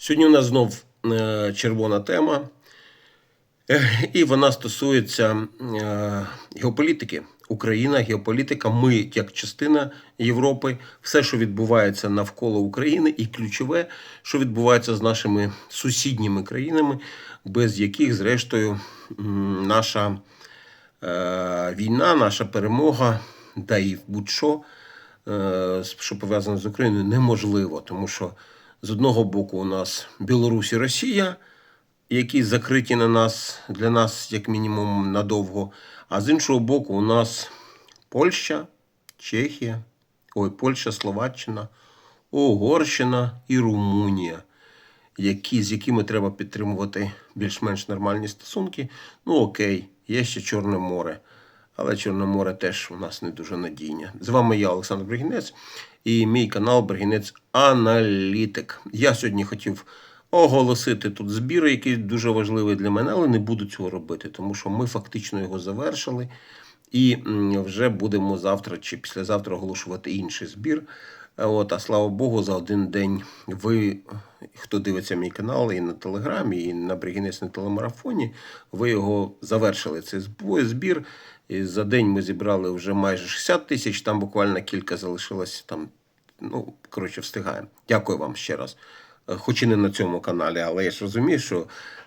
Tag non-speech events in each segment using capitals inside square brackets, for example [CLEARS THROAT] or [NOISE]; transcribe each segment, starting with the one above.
Сьогодні у нас знов е, червона тема, і вона стосується е, геополітики. Україна, геополітика, ми як частина Європи, все, що відбувається навколо України, і ключове, що відбувається з нашими сусідніми країнами, без яких, зрештою, наша е, війна, наша перемога, да і будь-що, що пов'язане з Україною, неможливо, тому що з одного боку у нас Білорусь і Росія, які закриті на нас для нас, як мінімум, надовго. А з іншого боку, у нас Польща, Чехія, ой, Польща, Словаччина, Угорщина і Румунія, які, з якими треба підтримувати більш-менш нормальні стосунки. Ну окей, є ще Чорне море. Але Чорне море теж у нас не дуже надійне. З вами я, Олександр Бригінець, і мій канал Бригінець Аналітик. Я сьогодні хотів оголосити тут збір, який дуже важливий для мене, але не буду цього робити, тому що ми фактично його завершили. І вже будемо завтра чи післязавтра оголошувати інший збір. От, а слава Богу, за один день ви, хто дивиться мій канал і на телеграмі, і на Бригінець на телемарафоні, ви його завершили. Цей збір. І за день ми зібрали вже майже 60 тисяч, там буквально кілька залишилось. Там, ну, коротше, встигаємо. Дякую вам ще раз. Е, Хоч і не на цьому каналі, але я ж розумію, що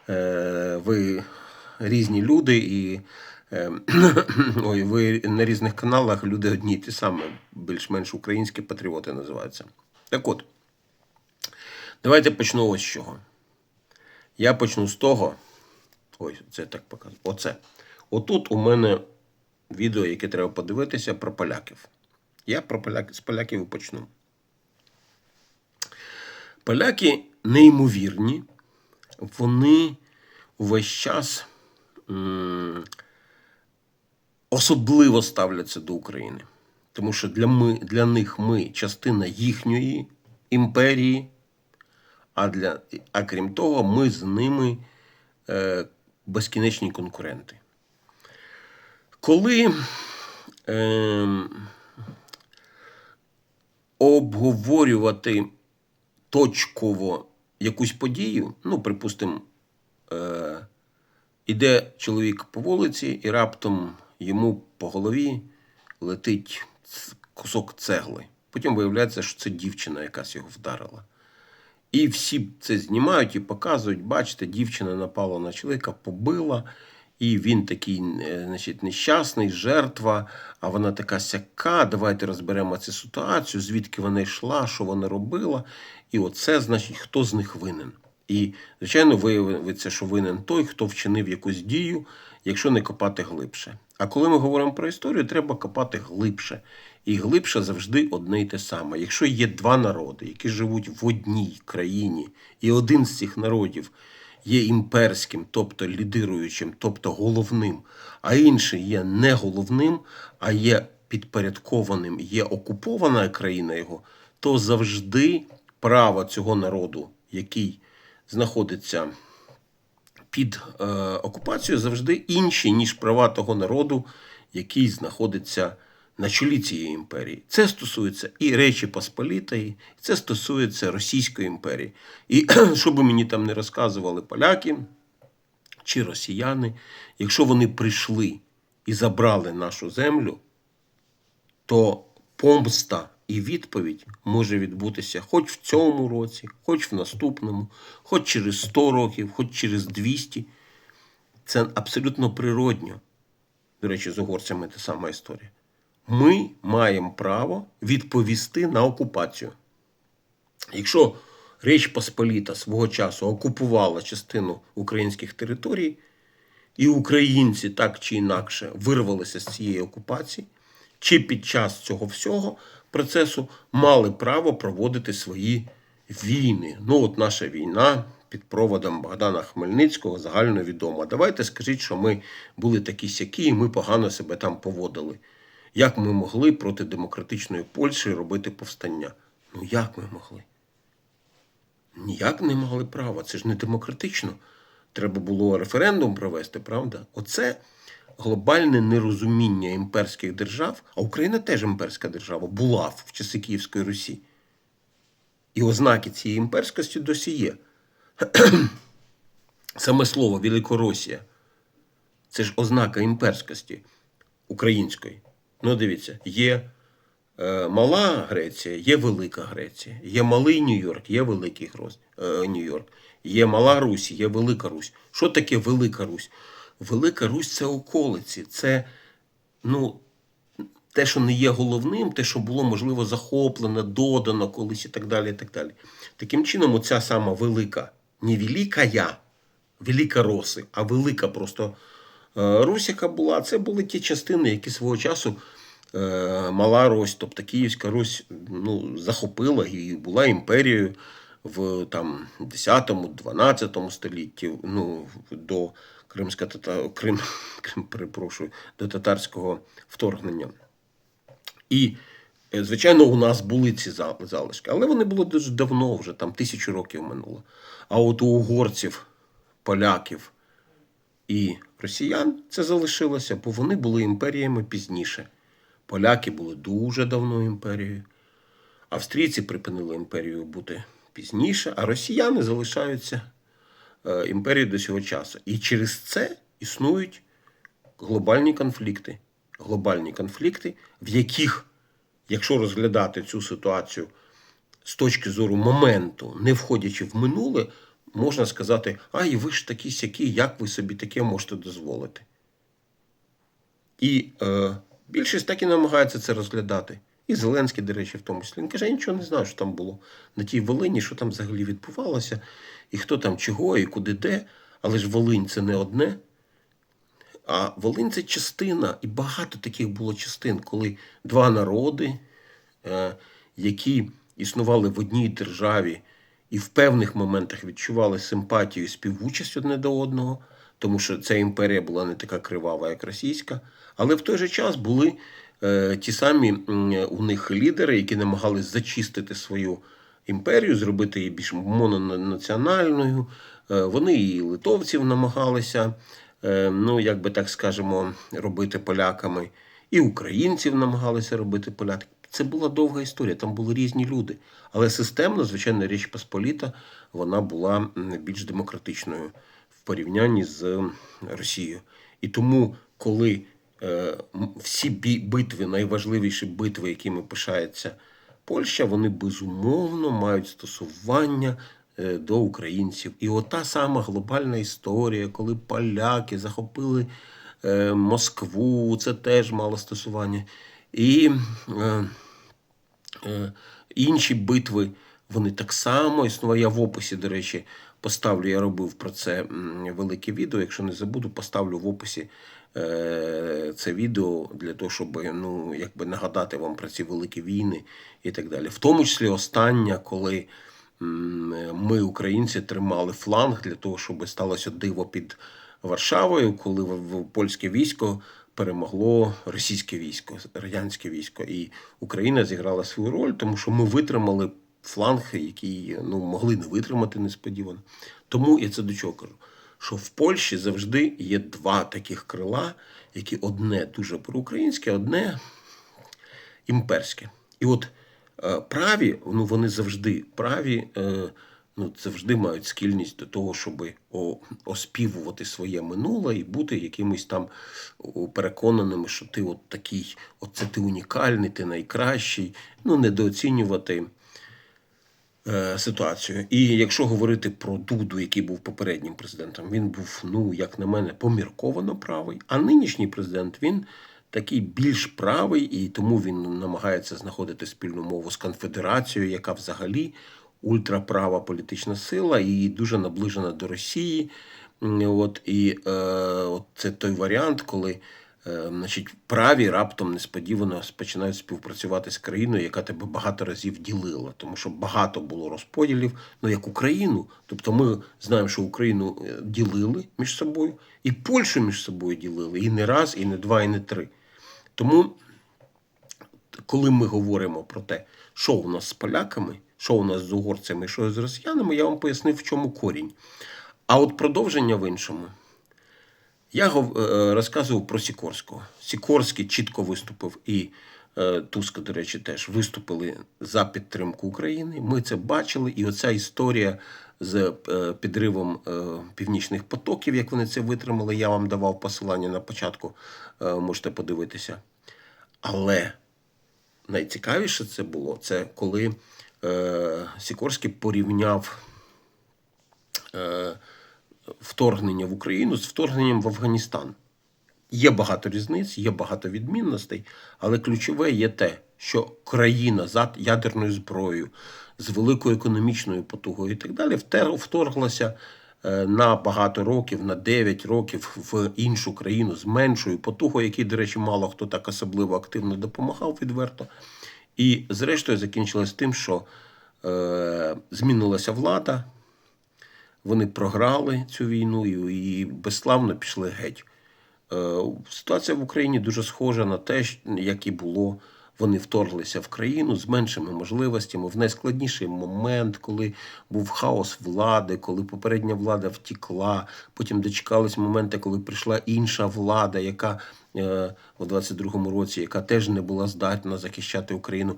е, ви різні люди і. Е, [COUGHS] Ой, ви на різних каналах люди одні ті самі, більш-менш українські патріоти називаються. Так от, давайте почну ось з чого. Я почну з того. Ой, це так показую. Оце. Отут у мене відео, яке треба подивитися про поляків. Я про поляк... з поляків почну. Поляки неймовірні, вони увесь час. м, особливо ставляться до України. Тому що для, ми, для них ми частина їхньої імперії, а, для, а крім того, ми з ними е, безкінечні конкуренти. Коли е, обговорювати точково якусь подію, ну, припустимо, е, Іде чоловік по вулиці, і раптом йому по голові летить кусок цегли. Потім виявляється, що це дівчина якась його вдарила. І всі це знімають і показують. Бачите, дівчина напала на чоловіка, побила, і він такий е, значить, нещасний, жертва, а вона така сяка. Давайте розберемо цю ситуацію, звідки вона йшла, що вона робила. І оце, значить, хто з них винен. І, звичайно, виявиться, що винен той, хто вчинив якусь дію, якщо не копати глибше. А коли ми говоримо про історію, треба копати глибше. І глибше завжди одне й те саме. Якщо є два народи, які живуть в одній країні, і один з цих народів є імперським, тобто лідируючим, тобто головним, а інший є не головним, а є підпорядкованим, є окупована країна його, то завжди право цього народу, який знаходиться під е, окупацією, завжди інші, ніж права того народу, який знаходиться на чолі цієї імперії. Це стосується і Речі Посполітої, це стосується Російської імперії. І [CLEARS THROAT] що би мені там не розказували поляки чи росіяни, якщо вони прийшли і забрали нашу землю, то помста і відповідь може відбутися хоч в цьому році, хоч в наступному, хоч через 100 років, хоч через 200. Це абсолютно природньо. До речі, з угорцями та сама історія. Ми маємо право відповісти на окупацію. Якщо Річ Посполіта свого часу окупувала частину українських територій, і українці так чи інакше вирвалися з цієї окупації, чи під час цього всього процесу мали право проводити свої війни. Ну, от наша війна під проводом Богдана Хмельницького загально відома. Давайте скажіть, що ми були такі сякі, і ми погано себе там поводили. Як ми могли проти демократичної Польщі робити повстання? Ну як ми могли? Ніяк не мали права. Це ж не демократично. Треба було референдум провести, правда? Оце глобальне нерозуміння імперських держав, а Україна теж імперська держава, була в часи Київської Русі. І ознаки цієї імперськості досі є. [CLEARS THROAT] Саме слово Великоросія це ж ознака імперськості української. Ну, дивіться, є е, мала Греція, є Велика Греція, є малий Нью-Йорк, є Великий е, Нью-Йорк, є Мала Русь, є Велика Русь. Що таке Велика Русь? Велика Русь це околиці, це ну, те, що не є головним, те, що було, можливо, захоплено, додано колись і так далі. і так далі. Таким чином, оця сама велика, не велика я, велика Роси, а велика просто е, Русь, яка була, це були ті частини, які свого часу е, Мала Русь, тобто Київська Русь, ну, захопила і була імперією в там 10-12 столітті, ну, до Кримська тата... Крим, [LAUGHS] Крим, перепрошую, до татарського вторгнення. І, е, звичайно, у нас були ці залишки, але вони були дуже давно, вже там тисячу років минуло. А от у угорців, поляків і росіян це залишилося, бо вони були імперіями пізніше. Поляки були дуже давно імперією. Австрійці припинили імперію бути пізніше, а росіяни залишаються е, імперією до цього часу. І через це існують глобальні конфлікти. Глобальні конфлікти, в яких, якщо розглядати цю ситуацію з точки зору моменту, не входячи в минуле, можна сказати, ай, ви ж такі сякі, як ви собі таке можете дозволити. І е, більшість так і намагається це розглядати. І Зеленський, до речі, в тому числі. Він каже, я нічого не знаю, що там було на тій Волині, що там взагалі відбувалося, і хто там чого, і куди де. Але ж Волинь це не одне. А Волинь це частина, і багато таких було частин, коли два народи, е, які існували в одній державі і в певних моментах відчували симпатію і співучасть одне до одного, тому що ця імперія була не така кривава, як російська, але в той же час були е, ті самі у них лідери, які намагались зачистити свою імперію, зробити її більш мононаціональною. Е, Вони і литовців намагалися, е, ну як би так скажемо, робити поляками, і українців намагалися робити поляки. Це була довга історія, там були різні люди. Але системно, звичайно, Річ Посполіта вона була більш демократичною в порівнянні з Росією. І тому, коли е, всі битви, найважливіші битви, якими пишається Польща, вони безумовно мають стосування е, до українців. І ота сама глобальна історія, коли поляки захопили е, Москву, це теж мало стосування. І е, інші битви, вони так само існували. Я в описі, до речі, поставлю, я робив про це велике відео. Якщо не забуду, поставлю в описі це відео для того, щоб ну, якби нагадати вам про ці великі війни і так далі. В тому числі остання, коли ми, українці, тримали фланг для того, щоб сталося диво під Варшавою, коли польське військо перемогло російське військо, радянське військо, і Україна зіграла свою роль, тому що ми витримали фланг, який ну, могли не витримати несподівано. Тому я це до чого кажу. Що в Польщі завжди є два таких крила, які одне дуже проукраїнське, одне імперське. І от е, праві, ну вони завжди праві, е, ну завжди мають схильність до того, щоб оспівувати своє минуле і бути якимось там переконаними, що ти от такий, от ти унікальний, ти найкращий. Ну, недооцінювати ситуацію. І якщо говорити про Дуду, який був попереднім президентом, він був, ну як на мене, помірковано правий. А нинішній президент він такий більш правий, і тому він намагається знаходити спільну мову з конфедерацією, яка взагалі ультраправа політична сила і дуже наближена до Росії. От і е, от це той варіант, коли е, значить, праві раптом несподівано починають співпрацювати з країною, яка тебе багато разів ділила, тому що багато було розподілів, ну як Україну. Тобто ми знаємо, що Україну е, ділили між собою, і Польщу між собою ділили і не раз, і не два, і не три. Тому коли ми говоримо про те, що у нас з поляками, що у нас з угорцями, що з росіянами, я вам пояснив, в чому корінь. А от продовження в іншому. Я е, розказував про Сікорського. Сікорський чітко виступив, і е, Туска, до речі, теж виступили за підтримку України. Ми це бачили, і оця історія з е, підривом е, північних потоків, як вони це витримали. Я вам давав посилання на початку, е, можете подивитися. Але найцікавіше це було це коли е, Сікорський порівняв е, вторгнення в Україну з вторгненням в Афганістан. Є багато різниць, є багато відмінностей, але ключове є те, що країна з ядерною зброєю, з великою економічною потугою і так далі вторглася е, на багато років, на 9 років в іншу країну з меншою потугою, якій, до речі, мало хто так особливо активно допомагав відверто. І зрештою закінчилось тим, що е, змінилася влада, вони програли цю війну і, безславно пішли геть. Е, Ситуація в Україні дуже схожа на те, як і було. Вони вторглися в країну з меншими можливостями в найскладніший момент, коли був хаос влади, коли попередня влада втікла. Потім дочекались моменти, коли прийшла інша влада, яка е, у 22-му році, яка теж не була здатна захищати Україну.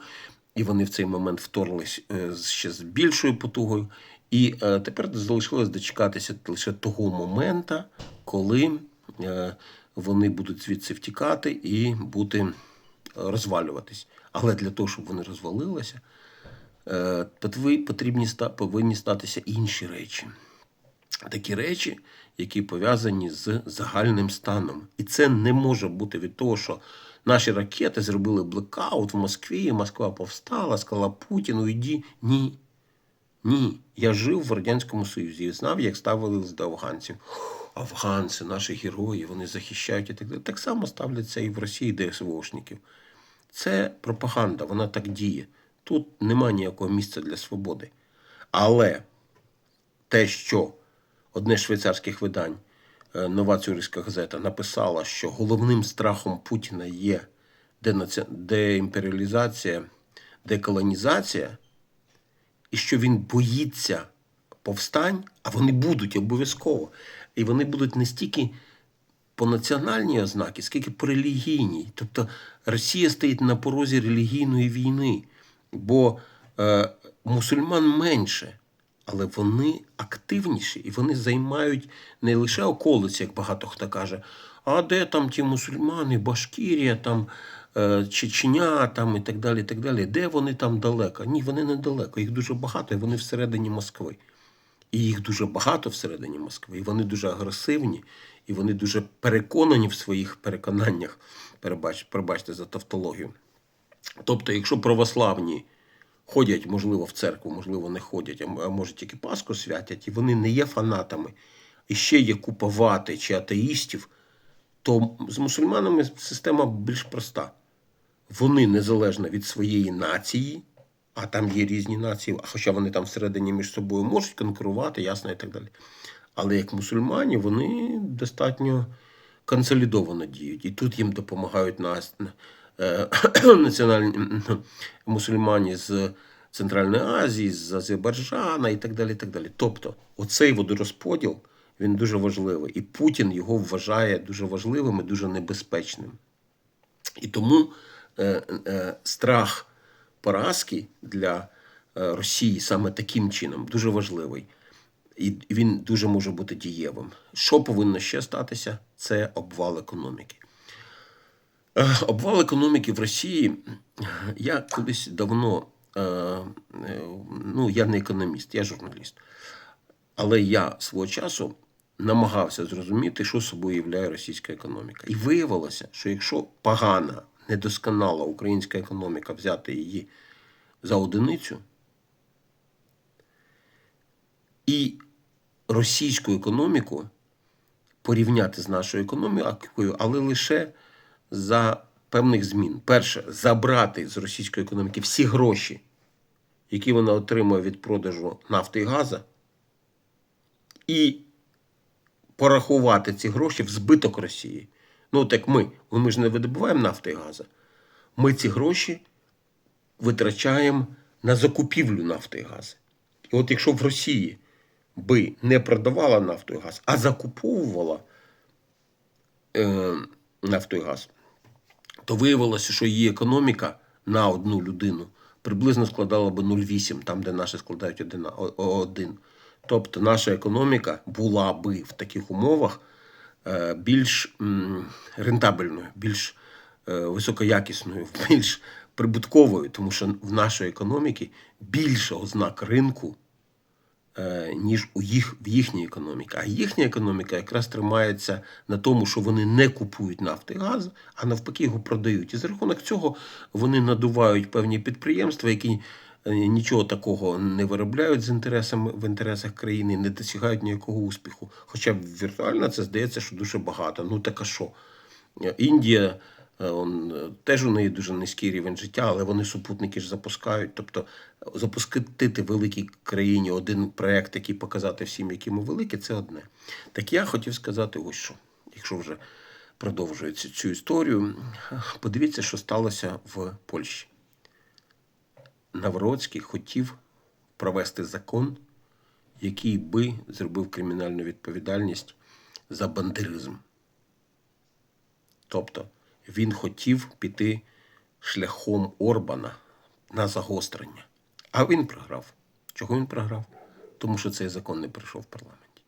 І вони в цей момент вторглись е, ще з більшою потугою. І е, тепер залишилось дочекатися лише того моменту, коли е, вони будуть звідси втікати і бути розвалюватись. Але для того, щоб вони розвалилися, е, потрібні повинні статися інші речі. Такі речі, які пов'язані з загальним станом. І це не може бути від того, що наші ракети зробили блекаут в Москві, Москва повстала, сказала Путіну, йди. Ні. Ні, я жив в Радянському Союзі і знав, як ставились до афганців. Афганці, наші герої, вони захищають і так далі. Так само ставляться і в Росії до СВОшників. Це пропаганда, вона так діє. Тут немає ніякого місця для свободи. Але те, що одне з швейцарських видань, е, нова Цюрихська газета, написала, що головним страхом Путіна є деімперіалізація, деколонізація, і що він боїться повстань, а вони будуть обов'язково. І вони будуть не стільки по національній ознаки, скільки по релігійній. Тобто Росія стоїть на порозі релігійної війни, бо е, мусульман менше, але вони активніші і вони займають не лише околиці, як багато хто каже, а де там ті мусульмани, Башкірія, там, Чечня там, і так далі. і так далі. Де вони там далеко? Ні, вони недалеко, їх дуже багато, і вони всередині Москви. І їх дуже багато всередині Москви, і вони дуже агресивні, і вони дуже переконані в своїх переконаннях. Перебач, перебачте за тавтологію. Тобто, якщо православні ходять, можливо, в церкву, можливо, не ходять, а може тільки Пасху святять, і вони не є фанатами, і ще є купа вати чи атеїстів, то з мусульманами система більш проста. Вони незалежно від своєї нації, а там є різні нації, хоча вони там всередині між собою можуть конкурувати, ясно і так далі. Але як мусульмані, вони достатньо консолідовано діють. І тут їм допомагають нас е, [CLEARS THROAT] національні мусульмані з Центральної Азії, з Азербайджана і так далі. І так далі. Тобто, оцей водорозподіл він дуже важливий. І Путін його вважає дуже важливим і дуже небезпечним. І тому страх поразки для е, Росії саме таким чином дуже важливий. І він дуже може бути дієвим. Що повинно ще статися? Це обвал економіки. Е, Обвал економіки в Росії. Я колись давно, е, е, ну я не економіст, я журналіст. Але я свого часу намагався зрозуміти, що собою являє російська економіка. І виявилося, що якщо погана, недосконала українська економіка взяти її за одиницю, і російську економіку порівняти з нашою економікою, але лише за певних змін. Перше, забрати з російської економіки всі гроші, які вона отримує від продажу нафти і газу, і порахувати ці гроші в збиток Росії. Ну, так ми, ми ж не видобуваємо нафти і газу. Ми ці гроші витрачаємо на закупівлю нафти і газу. І от якщо в Росії би не продавала нафту і газ, а закуповувала е, нафту і газ, то виявилося, що її економіка на одну людину приблизно складала би 0,8, там, де наші складають 1. Тобто наша економіка була би в таких умовах більш рентабельною, більш е, високоякісною, [LAUGHS] більш прибутковою, тому що в нашої економіки більше ознак ринку, е, ніж у їх, в їхній економіці. А їхня економіка якраз тримається на тому, що вони не купують нафти і газ, а навпаки його продають. І за рахунок цього вони надувають певні підприємства, які е, нічого такого не виробляють з інтересами в інтересах країни, не досягають ніякого успіху. Хоча віртуально це здається, що дуже багато. Ну так а що? Е, Індія. е, Он, е, теж у неї дуже низький рівень життя, але вони супутники ж запускають. Тобто е, запустити великій країні один проект, який показати всім, які ми великі, це одне. Так я хотів сказати ось що, якщо вже продовжується цю історію, подивіться, що сталося в Польщі. Навроцький хотів провести закон, який би зробив кримінальну відповідальність за бандеризм. Тобто він хотів піти шляхом Орбана на загострення. А він програв. Чого він програв? Тому що цей закон не пройшов в парламенті.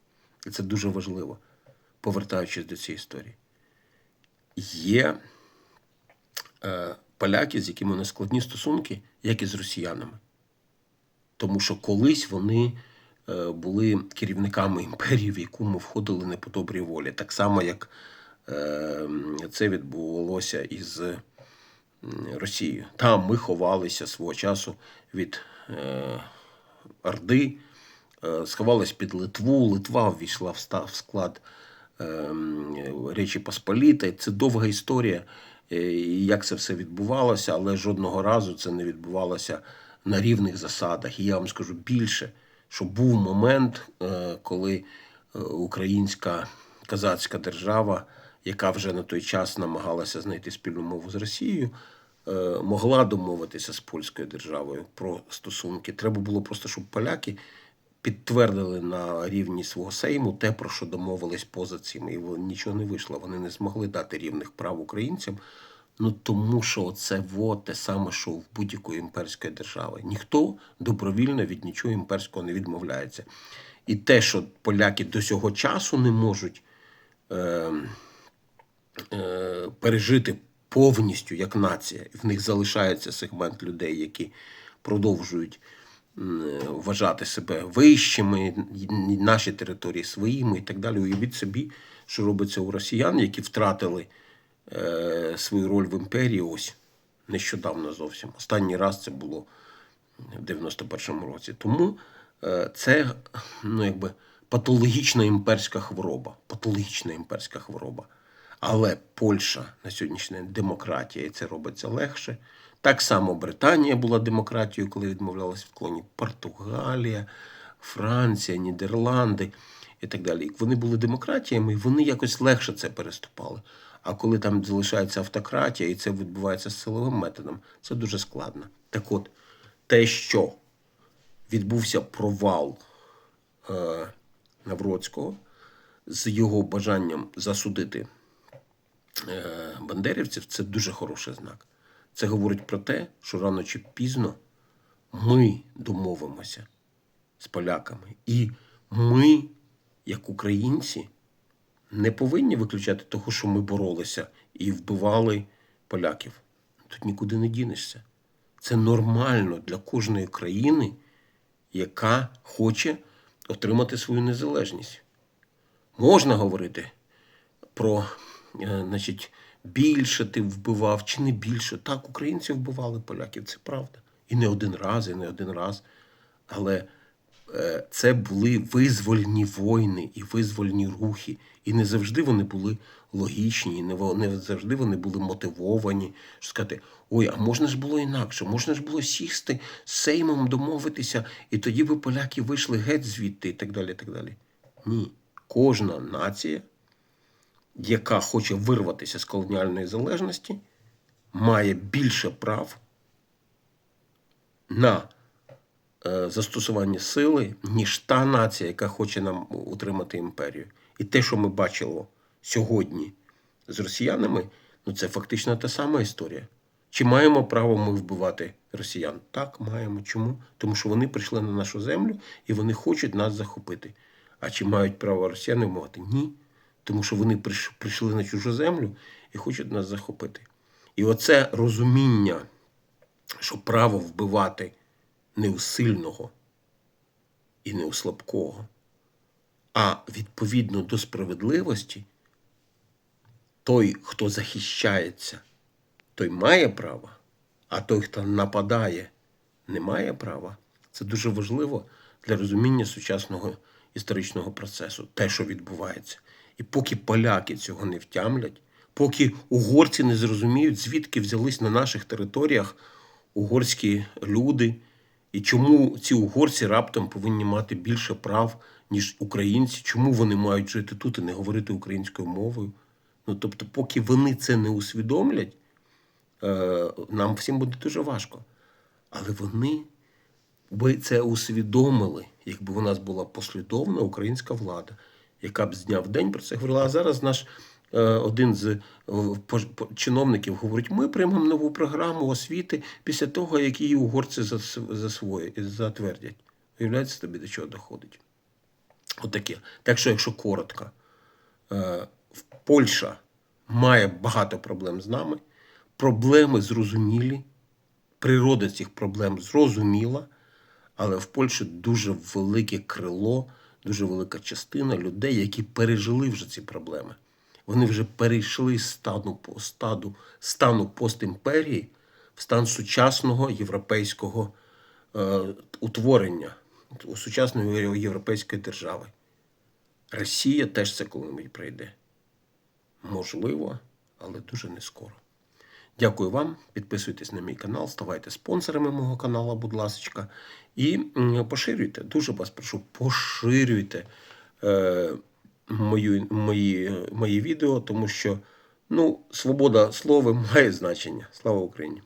І це дуже важливо, повертаючись до цієї історії. Є е, поляки, з якими у нас складні стосунки, як і з росіянами. Тому що колись вони е, були керівниками імперії, в яку ми входили не по добрій волі. Так само, як е, це відбувалося із Росією. Там ми ховалися свого часу від е, Орди, сховались під Литву. Литва ввійшла в склад е, Речі Посполітої. Це довга історія, і як це все відбувалося, але жодного разу це не відбувалося на рівних засадах. І я вам скажу більше, що був момент, е, коли е, українська казацька держава, яка вже на той час намагалася знайти спільну мову з Росією, е, могла домовитися з польською державою про стосунки. Треба було просто, щоб поляки підтвердили на рівні свого сейму те, про що домовились поза цим. І нічого не вийшло. Вони не змогли дати рівних прав українцям. Ну тому що це во те саме, що в будь-якої імперської держави. Ніхто добровільно від нічого імперського не відмовляється. І те, що поляки до цього часу не можуть е, е, пережити повністю як нація, в них залишається сегмент людей, які продовжують вважати себе вищими, наші території своїми і так далі. Уявіть собі, що робиться у росіян, які втратили е, свою роль в імперії ось нещодавно зовсім. Останній раз це було в 91-му році. Тому е, це ну, якби патологічна імперська хвороба. Патологічна імперська хвороба. Але Польща на сьогоднішній день демократія, і це робиться легше. Так само Британія була демократією, коли відмовлялася від колонії. Португалія, Франція, Нідерланди і так далі. Вони були демократіями, і вони якось легше це переступали. А коли там залишається автократія, і це відбувається з силовим методом, це дуже складно. Так от, те, що відбувся провал е, Навроцького з його бажанням засудити е, бандерівців, це дуже хороший знак. Це говорить про те, що рано чи пізно ми домовимося з поляками. І ми, як українці, не повинні виключати того, що ми боролися і вбивали поляків. Тут нікуди не дінешся. Це нормально для кожної країни, яка хоче отримати свою незалежність. Можна говорити про, е, значить, більше ти вбивав чи не більше. Так, українці вбивали поляків, це правда. І не один раз, і не один раз. Але е, це були визвольні війни і визвольні рухи. І не завжди вони були логічні, і не завжди вони були мотивовані. Що сказати, ой, а можна ж було інакше, можна ж було сісти з Сеймом, домовитися, і тоді би поляки вийшли геть звідти, і так далі. І так далі. Ні. Кожна нація, яка хоче вирватися з колоніальної залежності, має більше прав на е, застосування сили, ніж та нація, яка хоче нам утримати імперію. І те, що ми бачимо сьогодні з росіянами, ну це фактично та сама історія. Чи маємо право ми вбивати росіян? Так, маємо. Чому? Тому що вони прийшли на нашу землю і вони хочуть нас захопити. А чи мають право росіяни вмовити? Ні. Тому що вони прийшли на чужу землю і хочуть нас захопити. І оце розуміння, що право вбивати не у сильного і не у слабкого, а відповідно до справедливості, той, хто захищається, той має право, а той, хто нападає, не має права. Це дуже важливо для розуміння сучасного історичного процесу, те, що відбувається. І поки поляки цього не втямлять, поки угорці не зрозуміють, звідки взялись на наших територіях угорські люди, і чому ці угорці раптом повинні мати більше прав, ніж українці, чому вони мають жити тут і не говорити українською мовою. Ну тобто, поки вони це не усвідомлять, е, нам всім буде дуже важко. Але вони би це усвідомили, якби у нас була послідовна українська влада, яка б з дня в день про це говорила. А зараз наш е, один з е, чиновників говорить: ми приймемо нову програму освіти після того, як її угорці затвердять. Уявляється тобі, до чого доходить? Отаке. Так що, якщо коротко, е, Польща має багато проблем з нами, проблеми зрозумілі, природа цих проблем зрозуміла, але в Польщі дуже велике крило, дуже велика частина людей, які пережили вже ці проблеми. Вони вже перейшли з стану стаду, стану постімперії в стан сучасного європейського е, утворення, сучасної європейської держави. Росія теж це коли-небудь прийде. Можливо, але дуже не скоро. Дякую вам. Підписуйтесь на мій канал, ставайте спонсорами мого каналу, будь ласка. І поширюйте. Дуже вас прошу, поширюйте е, мою, мої, мої відео, тому що ну, свобода слова [LAUGHS] має значення. Слава Україні!